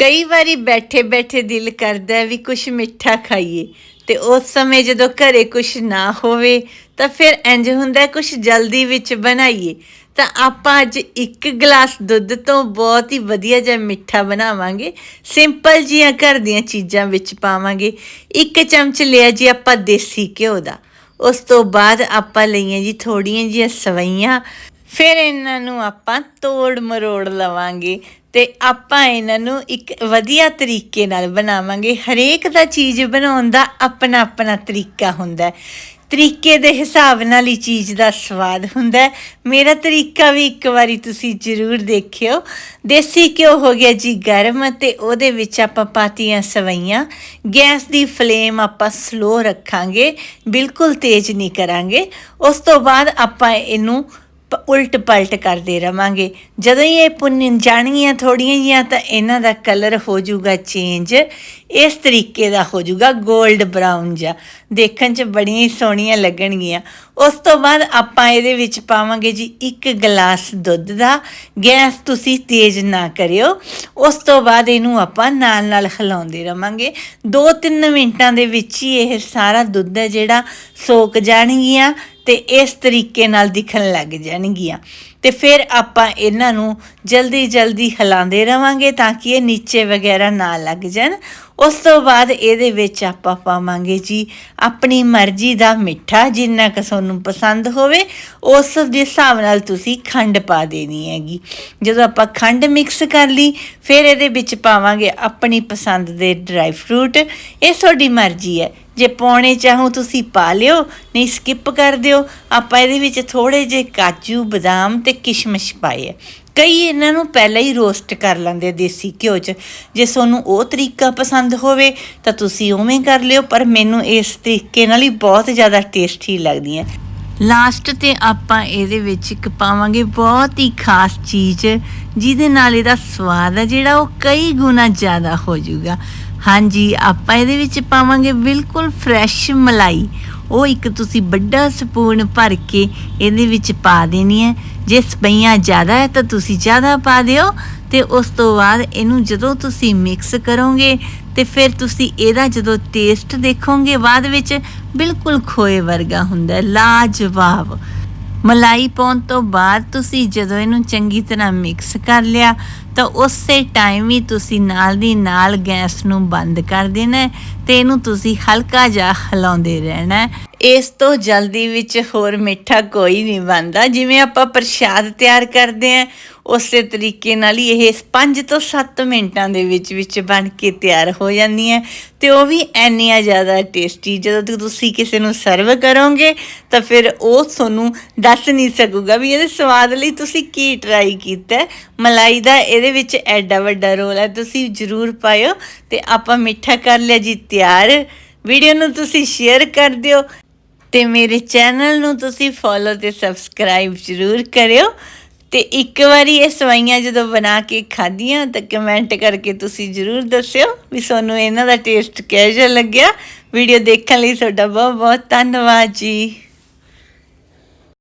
ਕਈ ਵਾਰੀ ਬੈਠੇ ਬੈਠੇ ਦਿਲ ਕਰਦਾ ਹੈ ਵੀ ਕੁਝ ਮਿੱਠਾ ਖਾਈਏ ਤੇ ਉਸ ਸਮੇਂ ਜਦੋਂ ਘਰੇ ਕੁਝ ਨਾ ਹੋਵੇ ਤਾਂ ਫਿਰ ਇੰਜ ਹੁੰਦਾ ਕੁਝ ਜਲਦੀ ਵਿੱਚ ਬਣਾਈਏ। ਤਾਂ ਆਪਾਂ ਅੱਜ ਇੱਕ ਗਲਾਸ ਦੁੱਧ ਤੋਂ ਬਹੁਤ ਹੀ ਵਧੀਆ ਜਿਹਾ ਮਿੱਠਾ ਬਣਾਵਾਂਗੇ। ਸਿੰਪਲ ਜੀਆਂ ਘਰ ਦੀਆਂ ਚੀਜ਼ਾਂ ਵਿੱਚ ਪਾਵਾਂਗੇ। ਇੱਕ ਚਮਚ ਲਿਆ ਜੀ ਆਪਾਂ ਦੇਸੀ ਘਿਓ ਦਾ। ਉਸ ਤੋਂ ਬਾਅਦ ਆਪਾਂ ਲਈਆਂ ਜੀ ਥੋੜੀਆਂ ਜੀਆਂ ਸਵਈਆਂ। ਫਿਰ ਇਹਨਾਂ ਨੂੰ ਆਪਾਂ ਤੋੜ ਮਰੋੜ ਲਵਾਂਗੇ। ਤੇ ਆਪਾਂ ਇਹਨਾਂ ਨੂੰ ਇੱਕ ਵਧੀਆ ਤਰੀਕੇ ਨਾਲ ਬਣਾਵਾਂਗੇ। ਹਰੇਕ ਦਾ ਚੀਜ਼ ਬਣਾਉਣ ਦਾ ਆਪਣਾ ਆਪਣਾ ਤਰੀਕਾ ਹੁੰਦਾ ਹੈ। ਤਰੀਕੇ ਦੇ ਹਿਸਾਬ ਨਾਲ ਹੀ ਚੀਜ਼ ਦਾ ਸਵਾਦ ਹੁੰਦਾ ਮੇਰਾ ਤਰੀਕਾ ਵੀ ਇੱਕ ਵਾਰੀ ਤੁਸੀਂ ਜ਼ਰੂਰ ਦੇਖਿਓ। ਦੇਸੀ ਘਿਓ ਹੋ ਗਿਆ ਜੀ ਗਰਮ ਤੇ ਉਹਦੇ ਵਿੱਚ ਆਪਾਂ ਪਾਤੀਆਂ ਸਵਈਆਂ। ਗੈਸ ਦੀ ਫਲੇਮ ਆਪਾਂ ਸਲੋ ਰੱਖਾਂਗੇ, ਬਿਲਕੁਲ ਤੇਜ਼ ਨਹੀਂ ਕਰਾਂਗੇ। ਉਸ ਤੋਂ ਬਾਅਦ ਆਪਾਂ ਇਹਨੂੰ ਉਲਟ ਪਲਟ ਕਰਦੇ ਰਵਾਂਗੇ। ਜਦੋਂ ਹੀ ਇਹ ਪੁੰਨ ਜਾਣਗੀਆਂ ਥੋੜੀਆਂ ਜੀਆਂ ਤਾਂ ਇਹਨਾਂ ਦਾ ਕਲਰ ਹੋ ਜਾਊਗਾ ਚੇਂਜ। ਇਸ ਤਰੀਕੇ ਦਾ ਹੋ ਜਾਊਗਾ 골ਡ ਬਰਾਊਨ ਜਿਹਾ। ਦੇਖਣ 'ਚ ਬੜੀਆਂ ਹੀ ਸੋਹਣੀਆਂ ਲੱਗਣਗੀਆਂ। ਉਸ ਤੋਂ ਬਾਅਦ ਆਪਾਂ ਇਹਦੇ ਵਿੱਚ ਪਾਵਾਂਗੇ ਜੀ ਇੱਕ ਗਲਾਸ ਦੁੱਧ ਦਾ। ਗੈਸ ਤੁਸੀਂ ਤੇਜ਼ ਨਾ ਕਰਿਓ। ਉਸ ਤੋਂ ਬਾਅਦ ਇਹਨੂੰ ਆਪਾਂ ਨਾਲ ਨਾਲ ਹਿਲਾਉਂਦੇ ਰਵਾਂਗੇ। 2-3 ਮਿੰਟਾਂ ਦੇ ਵਿੱਚ ਹੀ ਇਹ ਸਾਰਾ ਦੁੱਧ ਹੈ ਜਿਹੜਾ ਸੋਕ ਜਾਣਗੀਆਂ। ਤੇ ਇਸ ਤਰੀਕੇ ਨਾਲ ਦਿਖਣ ਲੱਗ ਜਾਣਗੀਆਂ। ਤੇ ਫਿਰ ਆਪਾਂ ਇਹਨਾਂ ਨੂੰ ਜਲਦੀ ਜਲਦੀ ਹਿਲਾਉਂਦੇ ਰਵਾਂਗੇ ਤਾਂ ਕਿ ਇਹ ਨੀਚੇ ਵਗੈਰਾ ਨਾ ਲੱਗ ਜਾਣ। ਉਸ ਤੋਂ ਬਾਅਦ ਇਹਦੇ ਵਿੱਚ ਆਪਾਂ ਪਾਵਾਂਗੇ ਜੀ ਆਪਣੀ ਮਰਜ਼ੀ ਦਾ ਮਿੱਠਾ, ਜਿੰਨਾ ਕੁ ਤੁਹਾਨੂੰ ਪਸੰਦ ਹੋਵੇ, ਉਸ ਦੇ ਹਿਸਾਬ ਨਾਲ ਤੁਸੀਂ ਖੰਡ ਪਾ ਦੇਣੀ ਹੈਗੀ। ਜਦੋਂ ਆਪਾਂ ਖੰਡ ਮਿਕਸ ਕਰ ਲਈ, ਫਿਰ ਇਹਦੇ ਵਿੱਚ ਪਾਵਾਂਗੇ ਆਪਣੀ ਪਸੰਦ ਦੇ ਡਰਾਈ ਫਰੂਟ ਇਹ ਤੁਹਾਡੀ ਮਰਜ਼ੀ ਹੈ। ਜੇ ਪਾਉਣੇ ਚਾਹੋ ਤੁਸੀਂ ਪਾ ਲਿਓ, ਨਹੀਂ ਸਕਿਪ ਕਰ ਦਿਓ। ਆਪਾਂ ਇਹਦੇ ਵਿੱਚ ਥੋੜੇ ਜਿਹੇ ਕਾਜੂ, ਬਦਾਮ ਤੇ ਕਿਸ਼ਮਿਸ਼ ਪਾਏ ਕਈ ਇਹਨਾਂ ਨੂੰ ਪਹਿਲਾਂ ਹੀ ਰੋਸਟ ਕਰ ਲੈਂਦੇ ਦੇਸੀ ਘਿਓ 'ਚ। ਜੇ ਤੁਹਾਨੂੰ ਉਹ ਤਰੀਕਾ ਪਸੰਦ ਹੋਵੇ, ਤਾਂ ਤੁਸੀਂ ਉਵੇਂ ਕਰ ਲਿਓ, ਪਰ ਮੈਨੂੰ ਇਸ ਤਰੀਕੇ ਨਾਲ ਹੀ ਬਹੁਤ ਜ਼ਿਆਦਾ ਟੇਸਟੀ ਲੱਗਦੀਆਂ ਲਾਸਟ ਤੇ ਆਪਾਂ ਇਹਦੇ ਵਿੱਚ ਇੱਕ ਪਾਵਾਂਗੇ ਬਹੁਤ ਹੀ ਖਾਸ ਚੀਜ਼, ਜਿਹਦੇ ਨਾਲ ਇਹਦਾ ਸਵਾਦ ਹੈ ਜਿਹੜਾ ਉਹ ਕਈ ਗੁਣਾ ਜ਼ਿਆਦਾ ਹੋ ਜਾਊਗਾ। ਹਾਂਜੀ, ਆਪਾਂ ਇਹਦੇ ਵਿੱਚ ਪਾਵਾਂਗੇ ਬਿਲਕੁਲ ਫਰੈਸ਼ ਮਲਾਈ। ਉਹ ਇੱਕ ਤੁਸੀਂ ਵੱਡਾ ਸਪੂਨ ਭਰ ਕੇ ਇਹਦੇ ਵਿੱਚ ਪਾ ਦੇਣੀ ਹੈ। ਜੇ ਸਪਈਆਂ ਜ਼ਿਆਦਾ ਹੈ ਤਾਂ ਤੁਸੀਂ ਜ਼ਿਆਦਾ ਪਾ ਦਿਓ ਤੇ ਉਸ ਤੋਂ ਬਾਅਦ ਇਹਨੂੰ ਜਦੋਂ ਤੁਸੀਂ ਮਿਕਸ ਕਰੋਗੇ ਤੇ ਫਿਰ ਤੁਸੀਂ ਇਹਦਾ ਜਦੋਂ ਟੇਸਟ ਦੇਖੋਗੇ, ਬਾਅਦ ਵਿੱਚ ਬਿਲਕੁਲ ਖੋਏ ਵਰਗਾ ਹੁੰਦਾ ਲਾਜਵਾਬ। ਮਲਾਈ ਪਾਉਣ ਤੋਂ ਬਾਅਦ ਤੁਸੀਂ ਜਦੋਂ ਇਹਨੂੰ ਚੰਗੀ ਤਰ੍ਹਾਂ ਮਿਕਸ ਕਰ ਲਿਆ, ਤਾਂ ਉਸੇ ਟਾਈਮ ਹੀ ਤੁਸੀਂ ਨਾਲ ਦੀ ਨਾਲ ਗੈਸ ਨੂੰ ਬੰਦ ਕਰ ਦੇਣਾ ਹੈ ਤੇ ਇਹਨੂੰ ਤੁਸੀਂ ਹਲਕਾ ਜਿਹਾ ਹਿਲਾਉਂਦੇ ਰਹਿਣਾ ਇਸ ਤੋਂ ਜਲਦੀ ਵਿੱਚ ਹੋਰ ਮਿੱਠਾ ਕੋਈ ਨਹੀਂ ਬਣਦਾ। ਜਿਵੇਂ ਆਪਾਂ ਪ੍ਰਸ਼ਾਦ ਤਿਆਰ ਕਰਦੇ ਆਂ ਉਸੇ ਤਰੀਕੇ ਨਾਲ ਹੀ ਇਹ 5 ਤੋਂ 7 ਮਿੰਟਾਂ ਦੇ ਵਿੱਚ ਵਿੱਚ ਬਣ ਕੇ ਤਿਆਰ ਹੋ ਜਾਂਦੀਆਂ। ਤੇ ਉਹ ਵੀ ਇੰਨੀਆਂ ਜ਼ਿਆਦਾ ਟੇਸਟੀ ਜਦੋਂ ਤੱਕ ਤੁਸੀਂ ਕਿਸੇ ਨੂੰ ਸਰਵ ਕਰੋਗੇ, ਤਾਂ ਫਿਰ ਉਹ ਤੁਹਾਨੂੰ ਦੱਸ ਨਹੀਂ ਸਕੂਗਾ ਵੀ ਇਹਦੇ ਸਵਾਦ ਲਈ ਤੁਸੀਂ ਕੀ ਟਰਾਈ ਕੀਤਾ। ਮਲਾਈ ਦਾ ਇਹਦੇ ਵਿੱਚ ਐਡਾ ਵੱਡਾ ਰੋਲ ਹੈ, ਤੁਸੀਂ ਜ਼ਰੂਰ ਪਾਇਓ ਤੇ ਆਪਾਂ ਮਿੱਠਾ ਕਰ ਲਿਆ ਜੀ ਤਿਆਰ। ਵੀਡੀਓ ਨੂੰ ਤੁਸੀਂ ਸ਼ੇਅਰ ਕਰ ਦਿਓ। ਤੇ ਮੇਰੇ ਚੈਨਲ ਨੂੰ ਤੁਸੀਂ ਫੋਲੋ ਤੇ ਸਬਸਕ੍ਰਾਈਬ ਜ਼ਰੂਰ ਕਰਿਓ। ਤੇ ਇੱਕ ਵਾਰੀ ਇਹ ਸਵਾਈਆਂ ਜਦੋਂ ਬਣਾ ਕੇ ਖਾਧੀਆਂ ਤਾਂ ਕਮੈਂਟ ਕਰਕੇ ਤੁਸੀਂ ਜ਼ਰੂਰ ਦੱਸਿਓ ਵੀ ਤੁਹਾਨੂੰ ਇਹਨਾਂ ਦਾ ਟੇਸਟ ਕਿਹੋ ਜਿਹਾ ਲੱਗਿਆ। ਵੀਡੀਓ ਦੇਖਣ ਲਈ ਤੁਹਾਡਾ ਬਹੁਤ ਬਹੁਤ ਧੰਨਵਾਦ ਜੀ।